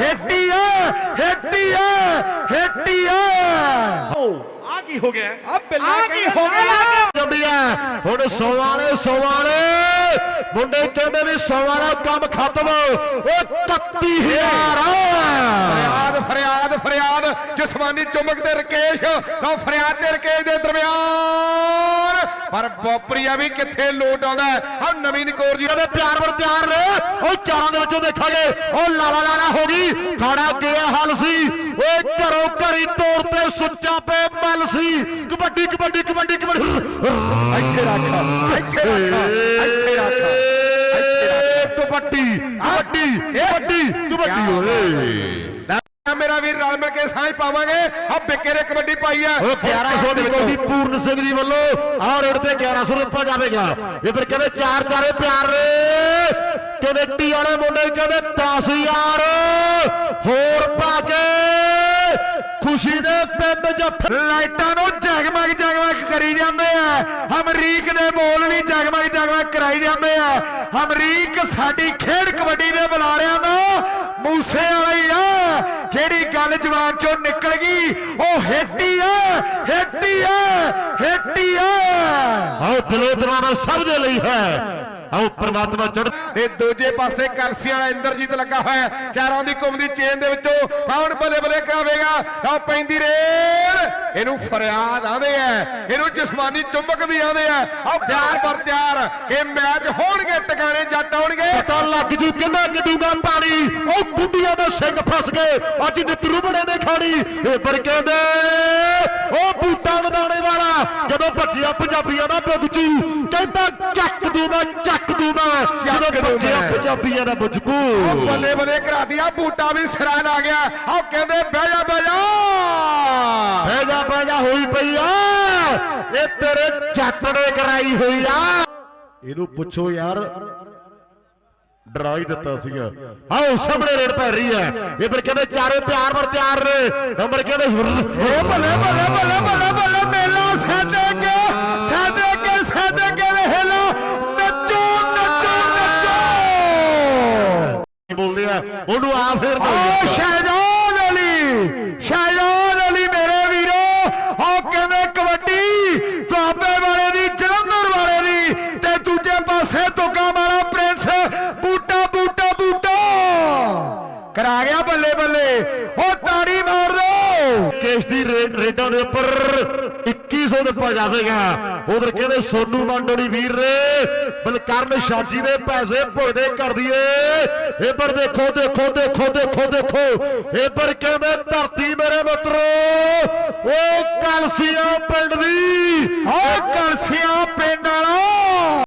ਹੇਟੀ ਹੈ ਹੇਟੀ ਹੈ ਹੇਟੀ ਹੈ ਆ ਕੀ ਹੋ ਗਿਆ? ਆ ਬਿੱਲਾ ਕੀ ਹੋ ਗਿਆ? ਜੱਬੀਆ ਹੁਣ ਸੋਵਾਲੇ ਸੋਵਾਲੇ ਮੁੰਡੇ ਕਹਿੰਦੇ ਵੀ ਸੋਵਾਲਾ ਕੰਮ ਖਤਮ, ਉਹ 31000 ਫਰਿਆਦ ਫਰਿਆਦ ਫਰਿਆਦ ਜਸਮਾਨੀ ਚੁੰਮਕ ਤੇ ਰਕੇਸ਼ ਲਓ ਫਰਿਆਦ ਤੇ ਰਕੇਸ਼ ਦੇ ਦਰਮਿਆਨ। ਪਰ ਬੋਪਰੀਆ ਵੀ ਕਿੱਥੇ ਲੋਟ ਆਉਂਦਾ ਆ ਨਵੀਨ ਕੌਰ ਜੀ ਕਹਿੰਦੇ, ਪਿਆਰ ਵਰ ਪਿਆਰ ਨੇ ਉਹ ਚਾਰਾਂ ਦੇ ਵਿੱਚੋਂ ਦੇਖਾਂਗੇ, ਉਹ ਲਾਲਾ ਲਾਲਾ ਹੋ ਗਈ। ਖਾੜਾ ਗਿਆ ਹਲ ਸੀ। ਉਹ ਘਰੋਂ ਘਰੀ ਸੁੱਚਾ ਪੇ ਮਲ ਸੀ। ਕਬੱਡੀ ਕਬੱਡੀ ਕਬੱਡੀ ਕਬੱਡੀ। ਇੱਥੇ ਰੱਖ ਇੱਥੇ ਰੱਖ ਇੱਥੇ ਰੱਖ ਕਬੱਡੀ ਕਬੱਡੀ ਕਬੱਡੀ ਕਬੱਡੀ ਓਏ। ਮੇਰਾ ਵੀਰ ਰਲ ਮਿਲ ਕੇ ਸਾਂਝ ਪਾਵਾਂਗੇ। ਆ ਬਿੱਕੇ ਨੇ ਕਬੱਡੀ ਪਾਈ ਆ। ਉਹ 1100 ਦੀ ਕਬੱਡੀ ਪੂਰਨ ਸਿੰਘ ਜੀ ਵੱਲੋਂ ਆਹ ਰੇਡ ਤੇ 1100 ਰੁਪਏ ਜਾਵੇਗਾ। ਇਹ ਫਿਰ ਕਹਿੰਦੇ ਚਾਰ ਚਾਰੇ ਪਿਆਰ ਨੇ ਕਮੇਟੀ ਵਾਲੇ ਮੁੰਡੇ ਕਹਿੰਦੇ 10000 ਹੋਰ ਪਾ ਕੇ ਖੁਸ਼ੀ ਦੇ ਪਿੰਡ ਜੱਫੇ ਲਾਈਟਾਂ ਨੂੰ ਜਗਮਗ ਜਗਮਗ ਕਰੀ ਜਾਂਦੇ ਆ। ਅਮਰੀਕ ਦੇ ਬੋਲ ਵੀ ਜਗਮਗ ਜਗਮਗ ਕਰਾਈ ਜਾਂਦੇ ਆ। ਅਮਰੀਕ ਸਾਡੀ ਖੇਡ ਕਬੱਡੀ ਦੇ ਬੁਲਾਰਿਆਂ ਦਾ ਮੂਸੇ ਵਾਲੀ ਆ। ਜਿਹੜੀ ਗੱਲ ਜਵਾਨ ਚੋਂ ਨਿਕਲ ਗਈ ਉਹ ਹੇਟੀ ਆ ਹੇਟੀ ਆ ਹੇਟੀ ਆ। ਆਓ ਦਿਲੋਂ ਦਿਵਾਨਾ ਸਭ ਦੇ ਲਈ ਹੈ। ਆਓ ਪ੍ਰਮਾਤਮਾ ਚੜ ਤੇ ਦੂਜੇ ਪਾਸੇ ਕਰਸੀਆਂ ਵਾਲਾ ਇੰਦਰਜੀਤ ਲੱਗਾ ਹੋਇਆ ਹੈ। ਚਾਰਾਂ ਦੀ ਘੁੰਮਦੀ ਚੇਨ ਦੇ ਵਿੱਚੋਂ ਕੌਣ ਬੱਲੇ ਬੱਲੇ ਕਰਾਵੇਗਾ? ਆ ਪੈਂਦੀ ਰੇਲ। ਇਹਨੂੰ ਫਰਿਆਦ ਆਂਦੇ ਆ ਇਹਨੂੰ ਜਿਸਮਾਨੀ ਚੁੰਬਕ ਵੀ ਆਂਦੇ ਆ। ਆ ਪਿਆਰ ਪਰ ਤਿਆਰ ਇਹ ਮੈਚ ਹੋਣਗੇ ਟਿਕਾਣੇ ਜੱਟ ਆਉਣਗੇ। ਪਤਾ ਲੱਗ ਜੂ ਕਿੰਨਾ ਕਿਦੂਗਾ ਪਾਣੀ ਉਹ ਗੁੱਡੀਆਂ ਦੇ ਸਿੰਘ ਫਸ ਗਏ। ਅੱਜ ਨਿਤਰੂ ਬੜੇ ਨੇ ਖਾਣੀ ਇਹ ਪਰ ਕਹਿੰਦੇ ਉਹ ਬੂਟਾ ਵਧਾਣੇ ਵਾਲਾ। ਜਦੋਂ ਭੱਜਿਆ ਪੰਜਾਬੀਆਂ ਦਾ ਬੁੱਝੂ ਕਹਿੰਦਾ ਚੱਕ ਦੂ ਮੈਂ ਚੱਕ ਦੂ ਮੈਂ। ਜਦੋਂ ਦੂੰ ਭੱਜਿਆ। ਪੰਜਾਬੀਆਂ ਦਾ ਉਹ ਬੱਲੇ ਬੱਲੇ ਕਰਾਦੀ ਆ ਬੂਟਾ ਵੀ ਸਿਰਾਂ ਲਾ ਗਿਆ। ਆ ਕਹਿੰਦੇ ਬਹਿ ਜਾ ਬਹਿ ਜਾ। ਭੇਜਾ ਹੋਈ ਪਈ ਆ। ਇਹ ਤੇਰੇ ਜੱਟ ਨੇ ਕਰਾਈ ਹੋਈ ਆ। ਇਹਨੂੰ ਪੁੱਛੋ ਯਾਰ। ਡਰਾ ਹੀ ਦਿੱਤਾ ਸੀਗਾ। ਆਓ ਸਾਹਮਣੇ ਰੇਡ ਪੈ ਰਹੀ ਹੈ। ਇਹ ਫਿਰ ਕਹਿੰਦੇ ਚਾਰੇ ਪਿਆਰ ਵਰ ਤਿਆਰ ਨੇ। ਨੰਬਰ ਕਹਿੰਦੇ ਓ ਬੱਲੇ ਬੱਲੇ ਬੱਲੇ ਬੱਲੇ ਬੱਲੇ ਮੇਲਾ ਸਾਦੇ ਕੇ ਸਾਦੇ ਕੇ ਸਾਦੇ ਕੇ ਰਹਿਲਾ ਨੱਚੋ ਨੱਚੋ ਨੱਚੋ। ਬੋਲਦੇ ਆ? ਉਹਨੂੰ ਆ ਫੇਰ ਓ ਸ਼ਹਿਜ਼ਾਦ ਅਲੀ। ਬੱਲੇ ਬੱਲੇ। ਓ ਤਾੜੀ ਮਾਰ ਦੋ। ਕੇਸ ਦੀ ਰੇਡਾਂ ਦੇ ਉੱਪਰ 2100 ਦਿੱਤਾ ਜਾਵੇਗਾ ਉਧਰ ਕਹਿੰਦੇ ਸੋਨੂ ਮੰਡੋੜੀ ਵੀਰ ਨੇ ਬਲਕਰਨ ਸ਼ਾਜੀ ਦੇ ਪੈਸੇ ਭੁਗਦੇ ਕਰ ਦਈਏ। ਇਹ ਪਰ ਦੇਖੋ ਦੇਖੋ ਦੇਖੋ ਦੇਖੋ ਦੇਖੋ। ਇਹ ਪਰ ਕਹਿੰਦੇ ਧਰਤੀ ਮੇਰੇ ਮਿੱਤਰੋ, ਉਹ ਕਲਸੀਆਂ ਪਿੰਡ ਦੀ, ਉਹ ਕਲਸੀਆਂ ਪਿੰਡ ਵਾਲਾ।